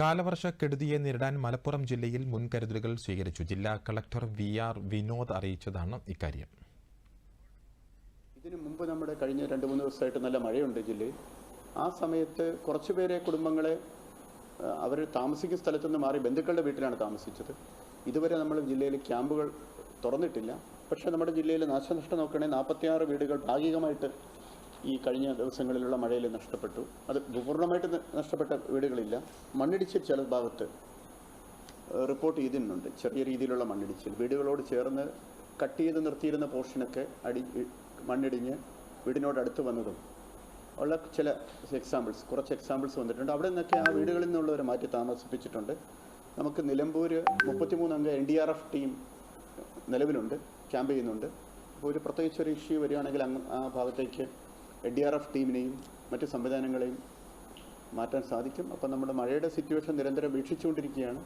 കാലവർഷക്കെടുതിയെ നേരിടാൻ മലപ്പുറം ജില്ലയിൽ മുൻകരുതലുകൾ സ്വീകരിച്ചു. ജില്ലാ കളക്ടർ വി ആർ വിനോദ് അറിയിച്ചതാണ് ഇക്കാര്യം. ഇതിനു മുമ്പ് നമ്മുടെ കഴിഞ്ഞ രണ്ട് മൂന്ന് ദിവസമായിട്ട് നല്ല മഴയുണ്ട് ജില്ലയിൽ. ആ സമയത്ത് കുറച്ചുപേരെ കുടുംബങ്ങളെ അവർ താമസിക്കുന്ന സ്ഥലത്തുനിന്ന് മാറി ബന്ധുക്കളുടെ വീട്ടിലാണ് താമസിച്ചത്. ഇതുവരെ നമ്മൾ ജില്ലയിൽ ക്യാമ്പുകൾ തുറന്നിട്ടില്ല. പക്ഷേ നമ്മുടെ ജില്ലയിൽ നാശനഷ്ടം നോക്കുകയാണെങ്കിൽ നാൽപ്പത്തിയാറ് വീടുകൾ ഭാഗികമായിട്ട് ഈ കഴിഞ്ഞ ദിവസങ്ങളിലുള്ള മഴയിൽ നഷ്ടപ്പെട്ടു. അത് പൂർണമായിട്ട് നഷ്ടപ്പെട്ട വീടുകളില്ല. മണ്ണിടിച്ചിൽ ചില ഭാഗത്ത് റിപ്പോർട്ട് ചെയ്തിരുന്നുണ്ട് ചെറിയ രീതിയിലുള്ള മണ്ണിടിച്ചിൽ. വീടുകളോട് ചേർന്ന് കട്ട് ചെയ്ത് നിർത്തിയിരുന്ന പോർഷനൊക്കെ അടി മണ്ണിടിഞ്ഞ് വീടിനോട് അടുത്ത് വന്നതും ഉള്ള ചില എക്സാമ്പിൾസ് കുറച്ച് എക്സാമ്പിൾസ് വന്നിട്ടുണ്ട്. അവിടെ നിന്നൊക്കെ ആ വീടുകളിൽ നിന്നുള്ളവരെ മാറ്റി താമസിപ്പിച്ചിട്ടുണ്ട്. നമുക്ക് നിലമ്പൂർ മുപ്പത്തിമൂന്ന് അംഗ N D R F team നിലവിലുണ്ട് ക്യാമ്പ് ചെയ്യുന്നുണ്ട്. അപ്പോൾ ഒരു പ്രത്യേകിച്ച് ഒരു ഇഷ്യൂ വരികയാണെങ്കിൽ ആ ഭാഗത്തേക്ക് എൻ ഡി ആർ എഫ് ടീമിനെയും മറ്റ് സംവിധാനങ്ങളെയും മാറ്റാൻ സാധിക്കും. അപ്പം നമ്മുടെ മഴയുടെ സിറ്റുവേഷൻ നിരന്തരം വീക്ഷിച്ചുകൊണ്ടിരിക്കുകയാണ്.